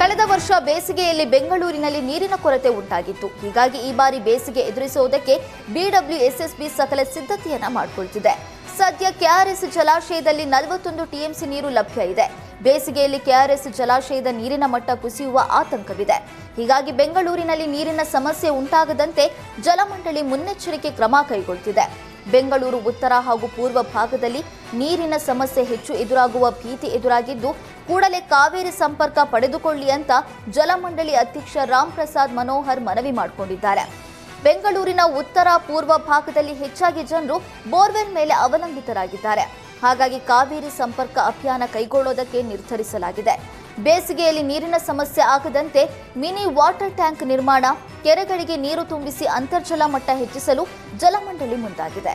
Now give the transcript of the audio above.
ಕಳೆದ ವರ್ಷ ಬೇಸಿಗೆಯಲ್ಲಿ ಬೆಂಗಳೂರಿನಲ್ಲಿ ನೀರಿನ ಕೊರತೆ ಉಂಟಾಗಿತ್ತು. ಹೀಗಾಗಿ ಈ ಬಾರಿ ಬೇಸಿಗೆ ಎದುರಿಸುವುದಕ್ಕೆ ಬಿಡಬ್ಲ್ಯೂಎಸ್ಎಸ್ಬಿ ಸಕಲ ಸಿದ್ಧತೆಯನ್ನ ಮಾಡಿಕೊಳ್ತಿದೆ. ಸದ್ಯ ಕೆಆರ್ಎಸ್ ಜಲಾಶಯದಲ್ಲಿ ನಲವತ್ತೊಂದು ಟಿಎಂಸಿ ನೀರು ಲಭ್ಯ ಇದೆ. ಬೇಸಿಗೆಯಲ್ಲಿ ಕೆಆರ್ಎಸ್ ಜಲಾಶಯದ ನೀರಿನ ಮಟ್ಟ ಕುಸಿಯುವ ಆತಂಕವಿದೆ. ಹೀಗಾಗಿ ಬೆಂಗಳೂರಿನಲ್ಲಿ ನೀರಿನ ಸಮಸ್ಯೆ ಉಂಟಾಗದಂತೆ ಜಲಮಂಡಳಿ ಮುನ್ನೆಚ್ಚರಿಕೆ ಕ್ರಮ ಕೈಗೊಳ್ತಿದೆ. ಬೆಂಗಳೂರು, ಉತ್ತರ ಹಾಗೂ ಪೂರ್ವ ಭಾಗದಲ್ಲಿ ನೀರಿನ ಸಮಸ್ಯೆ ಹೆಚ್ಚು ಎದುರಾಗುವ ಭೀತಿ ಎದುರಾಗಿದ್ದು, ಕೂಡಲೇ ಕಾವೇರಿ ಸಂಪರ್ಕ ಪಡೆದುಕೊಳ್ಳಿ ಅಂತ ಜಲಮಂಡಳಿ ಅಧ್ಯಕ್ಷ ರಾಮ್ ಪ್ರಸಾದ್ ಮನೋಹರ್ ಮನವಿ ಮಾಡಿಕೊಂಡಿದ್ದಾರೆ. ಬೆಂಗಳೂರಿನ ಉತ್ತರ ಪೂರ್ವ ಭಾಗದಲ್ಲಿ ಹೆಚ್ಚಾಗಿ ಜನರು ಬೋರ್ವೆಲ್ ಮೇಲೆ ಅವಲಂಬಿತರಾಗಿದ್ದಾರೆ. ಹಾಗಾಗಿ ಕಾವೇರಿ ಸಂಪರ್ಕ ಅಭಿಯಾನ ಕೈಗೊಳ್ಳೋದಕ್ಕೆ ನಿರ್ಧರಿಸಲಾಗಿದೆ. ಬೇಸಿಗೆಯಲ್ಲಿ ನೀರಿನ ಸಮಸ್ಯೆ ಆಗದಂತೆ ಮಿನಿ ವಾಟರ್ ಟ್ಯಾಂಕ್ ನಿರ್ಮಾಣ, ಕೆರೆಗಳಿಗೆ ನೀರು ತುಂಬಿಸಿ ಅಂತರ್ಜಲ ಮಟ್ಟ ಹೆಚ್ಚಿಸಲು ಜಲಮಂಡಳಿ ಮುಂದಾಗಿದೆ.